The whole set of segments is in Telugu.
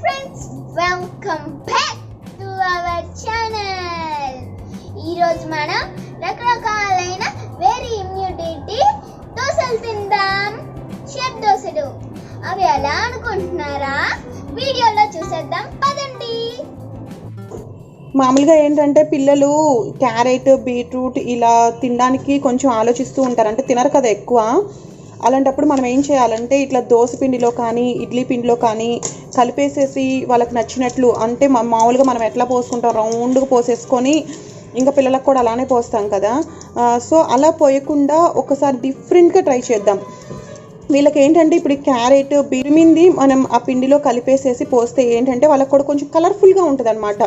Friends welcome back to our channel ఈరోజు మనం రకరకాలైన వెరీ ఇమ్యూనిటీ దోశలు తిందాం. షేప్ దోశలు. అవి ఎలా అనుకుంటున్నారా? వీడియోలో చూసేద్దాం. పదండి. మామూలుగా ఏంటంటే పిల్లలు క్యారెట్ బీట్రూట్ ఇలా తినడానికి కొంచెం ఆలోచిస్తూ ఉంటారు. అంటే తినరు కదా ఎక్కువ. అలాంటప్పుడు మనం ఏం చేయాలంటే ఇట్లా దోశ పిండిలో కానీ ఇడ్లీ పిండిలో కానీ కలిపేసేసి వాళ్ళకి నచ్చినట్లు అంటే మా- మామూలుగా మనం ఎట్లా పోసుకుంటాం? రౌండ్గా పోసేసుకొని ఇంకా పిల్లలకు కూడా అలానే పోస్తాం కదా. సో అలా పోయకుండా ఒకసారి డిఫరెంట్గా ట్రై చేద్దాం. వీళ్ళకి ఏంటంటే ఇప్పుడు క్యారెట్ బిరిమింది మనం ఆ పిండిలో కలిపేసేసి పోస్తే ఏంటంటే వాళ్ళకి కూడా కొంచెం కలర్ఫుల్గా ఉంటుంది అనమాట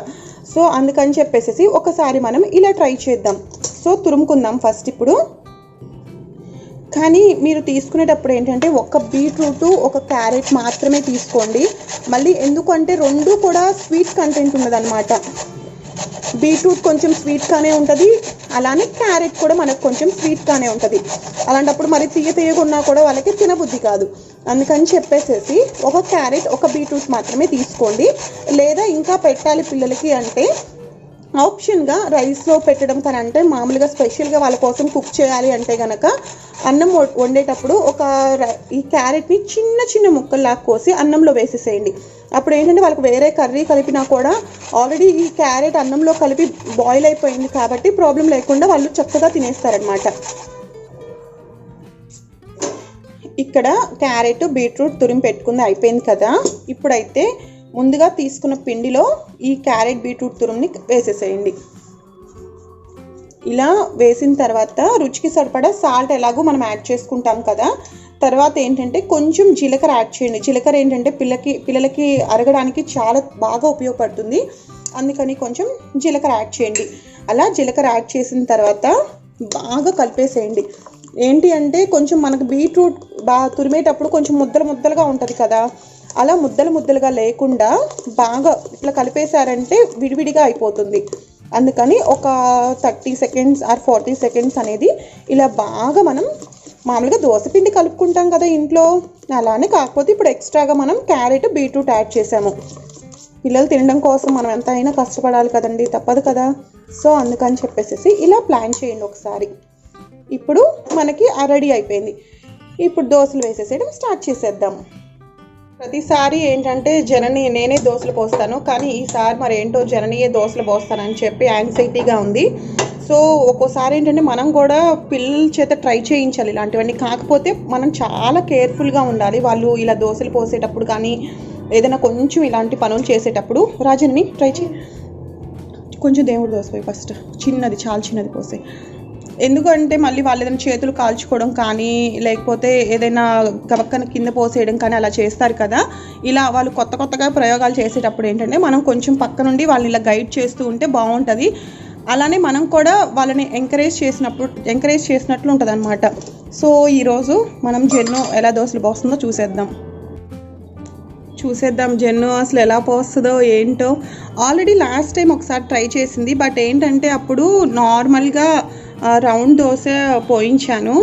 సో అందుకని చెప్పేసి ఒకసారి మనం ఇలా ట్రై చేద్దాం. సో తురుముకుందాం ఫస్ట్ ఇప్పుడు. కానీ మీరు తీసుకునేటప్పుడు ఏంటంటే ఒక బీట్రూట్ ఒక క్యారెట్ మాత్రమే తీసుకోండి. మళ్ళీ ఎందుకంటే రెండు కూడా స్వీట్ కంటెంట్ ఉన్నదన్నమాట. బీట్రూట్ కొంచెం స్వీట్గానే ఉంటుంది. అలానే క్యారెట్ కూడా మనకు కొంచెం స్వీట్గానే ఉంటుంది. అలాంటప్పుడు మరి తీయ తీయకున్నా కూడా వాళ్ళకి తినబుద్ధి కాదు. అందుకని చెప్పేసేసి ఒక క్యారెట్ ఒక బీట్రూట్ మాత్రమే తీసుకోండి. లేదా ఇంకా పెట్టాలి పిల్లలకి అంటే ఆప్షన్గా రైస్లో పెట్టడం కానీ అంటే మామూలుగా స్పెషల్గా వాళ్ళ కోసం కుక్ చేయాలి అంటే కనుక అన్నం వండేటప్పుడు ఒక ఈ క్యారెట్ని చిన్న చిన్న ముక్కల్లా కోసి అన్నంలో వేసేసేయండి. అప్పుడు ఏంటంటే వాళ్ళకి వేరే కర్రీ కలిపినా కూడా ఆల్రెడీ ఈ క్యారెట్ అన్నంలో కలిపి బాయిల్ అయిపోయింది కాబట్టి ప్రాబ్లం లేకుండా వాళ్ళు చక్కగా తినేస్తారనమాట ఇక్కడ క్యారెట్ బీట్రూట్ తురిమి పెట్టుకుంది అయిపోయింది కదా. ఇప్పుడైతే ముందుగా తీసుకున్న పిండిలో ఈ క్యారెట్ బీట్రూట్ తురుముని వేసేసేయండి. ఇలా వేసిన తర్వాత రుచికి సరిపడా సాల్ట్ ఎలాగో మనం యాడ్ చేసుకుంటాం కదా తర్వాత ఏంటంటే కొంచెం జీలకర్ర యాడ్ చేయండి. జీలకర్ర ఏంటంటే పిల్లకి పిల్లలకి అరగడానికి చాలా బాగా ఉపయోగపడుతుంది. అందుకని కొంచెం జీలకర్ర యాడ్ చేయండి. అలా జీలకర్ర యాడ్ చేసిన తర్వాత బాగా కలిపేసేయండి. ఏంటి అంటే కొంచెం మనకు బీట్రూట్ బాగా తురిమేటప్పుడు కొంచెం ముద్దలు ముద్దలుగా ఉంటుంది కదా అలా ముద్దలు ముద్దలుగా లేకుండా బాగా ఇట్లా కలిపేశారంటే విడివిడిగా అయిపోతుంది. అందుకని ఒక thirty seconds or forty seconds అనేది ఇలా బాగా మనం మామూలుగా దోశపిండి కలుపుకుంటాం కదా ఇంట్లో. అలానే కాకపోతే ఇప్పుడు ఎక్స్ట్రాగా మనం క్యారెట్ బీట్రూట్ యాడ్ చేసాము పిల్లలు తినడం కోసం మనం ఎంత అయినా కష్టపడాలి కదండి తప్పదు కదా. సో అందుకని చెప్పేసి ఇలా ప్లాన్ చేయండి ఒకసారి. ఇప్పుడు మనకి రెడీ అయిపోయింది. ఇప్పుడు దోశలు వేసేసేయడం స్టార్ట్ చేసేద్దాం. ప్రతిసారి ఏంటంటే జనని నేనే దోశలు పోస్తాను. కానీ ఈసారి మరి ఏంటో జననియే దోశలు పోస్తానని చెప్పి యాంగ్జైటీగా ఉంది. సో ఒక్కోసారి ఏంటంటే మనం కూడా పిల్లల చేత ట్రై చేయించాలి ఇలాంటివన్నీ. కాకపోతే మనం చాలా కేర్ఫుల్గా ఉండాలి. వాళ్ళు ఇలా దోశలు పోసేటప్పుడు కానీ ఏదైనా కొంచెం ఇలాంటి పనులు చేసేటప్పుడు రాజన్ని ట్రై చేయి. కొంచెం దేవుడు దోశ పోయి ఫస్ట్ చిన్నది చాలా చిన్నది పోసే ఎందుకంటే మళ్ళీ వాళ్ళు ఏదైనా చేతులు కాల్చుకోవడం కానీ లేకపోతే ఏదైనా గబక్కన కింద పోసేయడం కానీ అలా చేస్తారు కదా. ఇలా వాళ్ళు కొత్త కొత్తగా ప్రయోగాలు చేసేటప్పుడు ఏంటంటే మనం కొంచెం పక్క నుండి వాళ్ళని ఇలా గైడ్ చేస్తూ ఉంటే బాగుంటుంది. అలానే మనం కూడా వాళ్ళని ఎంకరేజ్ చేసినప్పుడు ఎంకరేజ్ చేసినట్లు ఉంటుంది అనమాట సో ఈరోజు మనం జెన్ను ఎలా దోశలు పోస్తుందో చూసేద్దాం. చూసేద్దాం జెన్ను అసలు ఎలా పోస్తుందో ఏంటో. ఆల్రెడీ లాస్ట్ టైం ఒకసారి ట్రై చేసింది బట్ ఏంటంటే అప్పుడు నార్మల్గా రౌండ్ దోశ పోయించాను.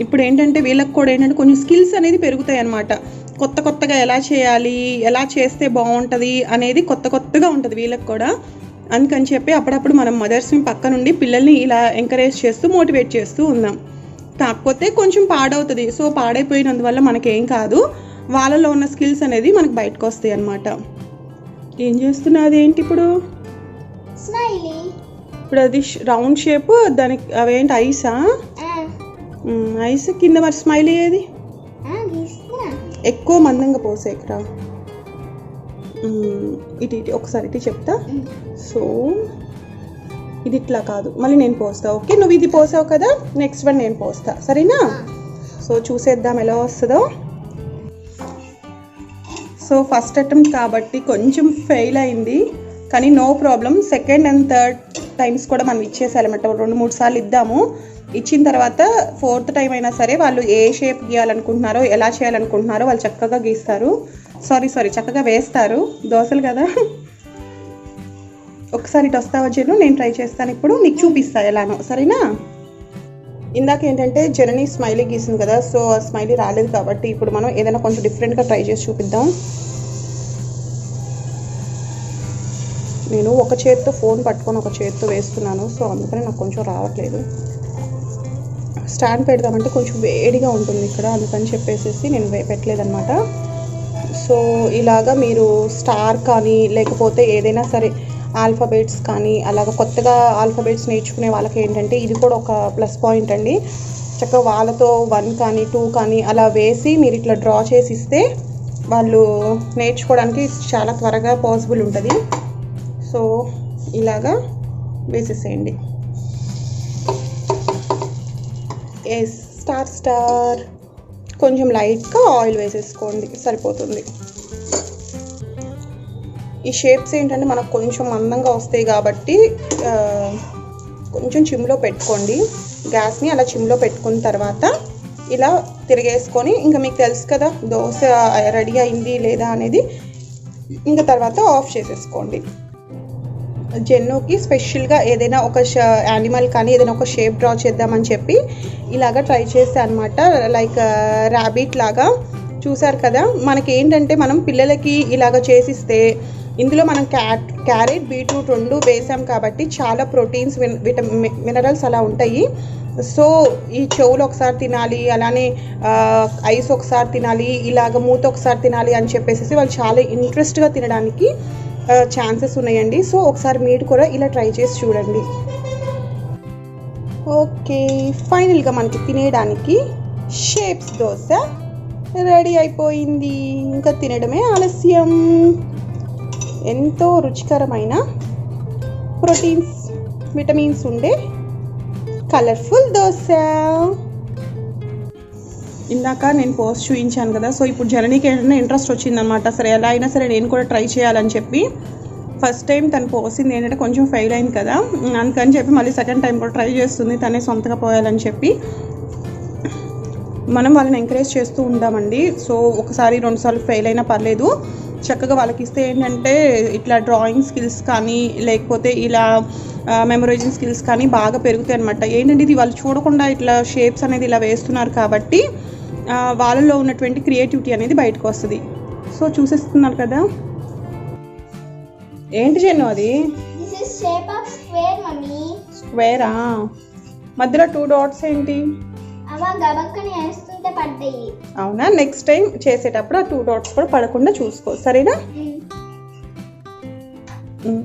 ఇప్పుడు ఏంటంటే వీళ్ళకి కూడా ఏంటంటే కొంచెం స్కిల్స్ అనేది పెరుగుతాయి అన్నమాట కొత్త కొత్తగా ఎలా చేయాలి ఎలా చేస్తే బాగుంటుంది అనేది కొత్త కొత్తగా ఉంటుంది వీళ్ళకి కూడా. అందుకని చెప్పి అప్పుడప్పుడు మనం మదర్స్ని పక్క నుండి పిల్లల్ని ఇలా ఎంకరేజ్ చేస్తూ మోటివేట్ చేస్తూ ఉన్నాం కాకపోతే కొంచెం పాడవుతుంది. సో పాడైపోయినందువల్ల మనకేం కాదు. వాళ్ళలో ఉన్న స్కిల్స్ అనేది మనకు బయటకు వస్తాయి అన్నమాట ఏం చేస్తున్నది ఏంటి ఇప్పుడు? స్మైలీ. ఇప్పుడు అది రౌండ్ షేప్ దానికి అవేంటి ఐసా? ఐస్ కింద మరి స్మైల్ అయ్యేది? ఎక్కువ మందంగా పోసేకరా ఇటు ఇటు ఒకసారి ఇటు చెప్తా. సో ఇది ఇట్లా కాదు. మళ్ళీ నేను పోస్తా ఓకే? నువ్వు ఇది పోసావు కదా నెక్స్ట్ వన్ నేను పోస్తా. సరేనా? సో చూసేద్దాం ఎలా వస్తుందో. సో ఫస్ట్ అటెంప్ట్ కాబట్టి కొంచెం ఫెయిల్ అయింది. కానీ no problem second and third times కూడా మనం ఇచ్చేసాలన్నమాట రెండు మూడు సార్లు ఇద్దాము. ఇచ్చిన తర్వాత ఫోర్త్ టైం అయినా సరే వాళ్ళు ఏ షేప్ గీయాలనుకుంటున్నారో ఎలా చేయాలనుకుంటున్నారో వాళ్ళు చక్కగా గీస్తారు. సారీ సారీ చక్కగా వేస్తారు. దోశలు కదా. ఒకసారి ఇటు వస్తావా జను నేను ట్రై చేస్తాను ఇప్పుడు. నీకు చూపిస్తా ఎలానో. సరేనా? ఇందాక ఏంటంటే జనని స్మైలీ గీసింది కదా సో ఆ స్మైలీ రాలేదు కాబట్టి ఇప్పుడు మనం ఏదైనా కొంచెం డిఫరెంట్గా ట్రై చేసి చూపిద్దాం. నేను ఒక చేత్తో ఫోన్ పట్టుకొని ఒక చేత్తో వేస్తున్నాను సో అందుకని నాకు కొంచెం రావట్లేదు. స్టాండ్ పెడదామంటే కొంచెం వేడిగా ఉంటుంది ఇక్కడ అందుకని చెప్పేసి నేను పెట్టలేదన్నమాట. సో ఇలాగా మీరు స్టార్ కానీ లేకపోతే ఏదైనా సరే ఆల్ఫాబెట్స్ కానీ అలాగ కొత్తగా ఆల్ఫాబెట్స్ నేర్చుకునే వాళ్ళకి ఏంటంటే ఇది కూడా ఒక ప్లస్ పాయింట్ అండి. చక్కగా వాళ్ళతో వన్ కానీ టూ కానీ అలా వేసి మీరు ఇట్లా డ్రా చేసి ఇస్తే వాళ్ళు నేర్చుకోవడానికి చాలా త్వరగా పాసిబుల్ ఉంటుంది. సో ఇలాగా వేసేసేయండి. ఎస్ స్టార్ స్టార్ కొంచెం లైట్గా ఆయిల్ వేసేసుకోండి సరిపోతుంది. ఈ షేప్స్ ఏంటంటే మనకు కొంచెం మందంగా వస్తాయి కాబట్టి కొంచెం చిమ్లో పెట్టుకోండి. గ్యాస్ని అలా చిమ్లో పెట్టుకున్న తర్వాత ఇలా తిరిగేసుకొని ఇంకా మీకు తెలుసు కదా దోశ రెడీ అయింది లేదా అనేది ఇంకా తర్వాత ఆఫ్ చేసేసుకోండి. జెన్నుకి స్పెషల్గా ఏదైనా ఒక యానిమల్ కానీ ఏదైనా ఒక షేప్ డ్రా చేద్దామని చెప్పి ఇలాగ ట్రై చేస్తే అనమాట లైక్ ర్యాబిట్ లాగా చూసారు కదా? మనకి ఏంటంటే మనం పిల్లలకి ఇలాగ చేసిస్తే ఇందులో మనం క్యాట్ క్యారెట్ బీట్రూట్ రెండు వేసాం కాబట్టి చాలా ప్రోటీన్స్ విటమి మినరల్స్ అలా ఉంటాయి. సో ఈ చెవులు ఒకసారి తినాలి అలానే ఐస్ ఒకసారి తినాలి ఇలాగ మూత ఒకసారి తినాలి అని చెప్పేసి వాళ్ళు చాలా ఇంట్రెస్ట్గా తినడానికి ఛాన్సెస్ ఉన్నాయండి. సో ఒకసారి మీరు కూడా ఇలా ట్రై చేసి చూడండి. ఓకే ఫైనల్గా మనకి తినేయడానికి షేప్స్ దోశ రెడీ అయిపోయింది. ఇంకా తినడమే ఆలస్యం. ఎంతో రుచికరమైన ప్రోటీన్స్ విటమిన్స్ ఉండే కలర్ఫుల్ దోశ. ఇందాక నేను పోస్ట్ చూపించాను కదా సో ఇప్పుడు జర్నీకి ఏంటంటే ఇంట్రెస్ట్ వచ్చిందనమాట సరే ఎలా అయినా సరే నేను కూడా ట్రై చేయాలని చెప్పి ఫస్ట్ టైం తను పోసింది ఏంటంటే కొంచెం ఫెయిల్ అయింది కదా. అందుకని చెప్పి మళ్ళీ సెకండ్ టైం కూడా ట్రై చేస్తుంది తనే సొంతగా పోయాలని చెప్పి. మనం వాళ్ళని ఎంకరేజ్ చేస్తూ ఉంటామండి. సో ఒకసారి రెండుసార్లు ఫెయిల్ అయినా పర్లేదు. చక్కగా వాళ్ళకి ఇస్తే ఏంటంటే ఇట్లా డ్రాయింగ్ స్కిల్స్ కానీ లేకపోతే ఇలా మెమరైజింగ్ స్కిల్స్ కానీ బాగా పెరుగుతాయి అనమాట ఏంటంటే ఇది వాళ్ళు చూడకుండా ఇట్లా షేప్స్ అనేది ఇలా వేస్తున్నారు కాబట్టి వాళ్ళలో ఉన్నటువంటి క్రియేటివిటీ అనేది బయటకు వస్తుంది. సో చూసేస్తున్నారు కదా? ఏంటి జెన్ను అది? స్క్వేర్ మధ్యలో టూ డాట్స్ ఏంటి? అవునా? నెక్స్ట్ టైం చేసేటప్పుడు ఆ టూ డాట్స్ కూడా పడకుండా చూసుకో. సరేనా? మ్మ్.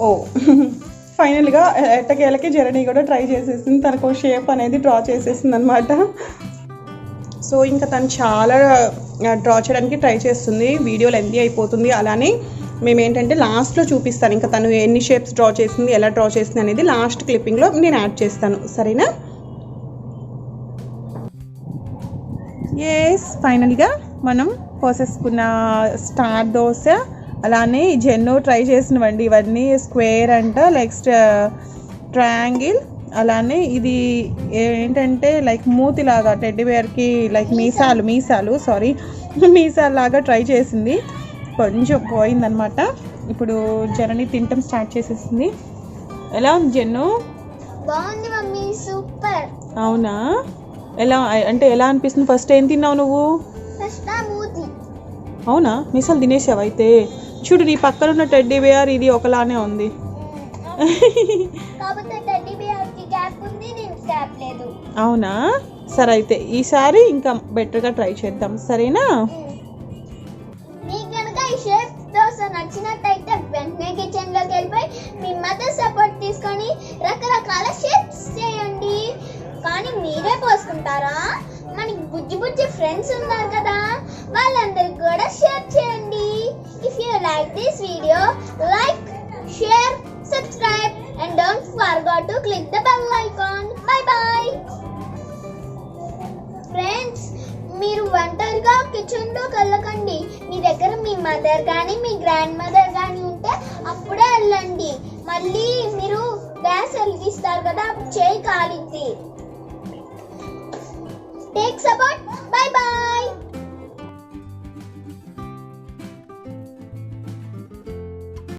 ఓ. ఫైనల్గా ఎట్టకేళ్ళకి జర్నీ కూడా ట్రై చేసేసింది. తనకు షేప్ అనేది డ్రా చేసేసింది అనమాట సో ఇంకా తను చాలా డ్రా చేయడానికి ట్రై చేస్తుంది. వీడియో లెంతీ అయిపోతుంది. అలానే మేము ఏంటంటే లాస్ట్లో చూపిస్తాను. ఇంకా తను ఎన్ని షేప్స్ డ్రా చేసింది ఎలా డ్రా చేసింది అనేది లాస్ట్ క్లిప్పింగ్లో నేను యాడ్ చేస్తాను. సరేనా? ఎస్ ఫైనల్గా మనం పోసేసుకున్న స్టార్ దోశ అలానే జెన్నో ట్రై చేసినవండి. ఇవన్నీ స్క్వేర్ అంట నెక్స్ట్ ట్రయాంగిల్. అలానే ఇది ఏంటంటే లైక్ మూతిలాగా టెడ్డి బేర్కి లైక్ మీసాలు మీసాలు సారీ మీసాలు లాగా ట్రై చేసింది. కొంచెం పోయిందనమాట. ఇప్పుడు జర్నీ తినటం స్టార్ట్ చేసేసింది. ఎలా ఉంది జెన్ను? బాగుంది మమ్మీ సూపర్. అవునా? ఎలా అంటే ఎలా అనిపిస్తుంది? ఫస్ట్ ఏం తిన్నావు నువ్వు? ఫస్ట్ మూతి. అవునా? మీసాలు తినేసావు అయితే? చూడు నీ పక్కన ఉన్న టెడ్డీ బేర్ ఇది ఒకలానే ఉంది. అవునా? సరే అయితే ఈసారి ఇంకా బెటర్గా ట్రై చేద్దాం. సరేనా? నచ్చినట్టయితే వెంటనే కిచెన్లోకి వెళ్ళిపోయి మీ మదర్ సపోర్ట్ తీసుకొని రకరకాల షేప్స్ చేయండి. కానీ మీరే పోసుకుంటారా? మనకి బుజ్జి బుజ్జి ఫ్రెండ్స్ ఉన్నారు కదా. వాళ్ళందరికి కూడా share like this video, like, this video like share subscribe and click the to click the bye. Friends, bye bye friends మీరు ఒంటరిగా కిచెన్ కలకండి. వెళ్ళకండి మీ దగ్గర మీ మదర్ కానీ మీ గ్రాండ్ మదర్ కానీ ఉంటే అప్పుడే వెళ్ళండి. మళ్ళీ మీరు గ్యాస్ వెలిగిస్తారు కదా చేయి కాలిద్ది. Takes about bye bye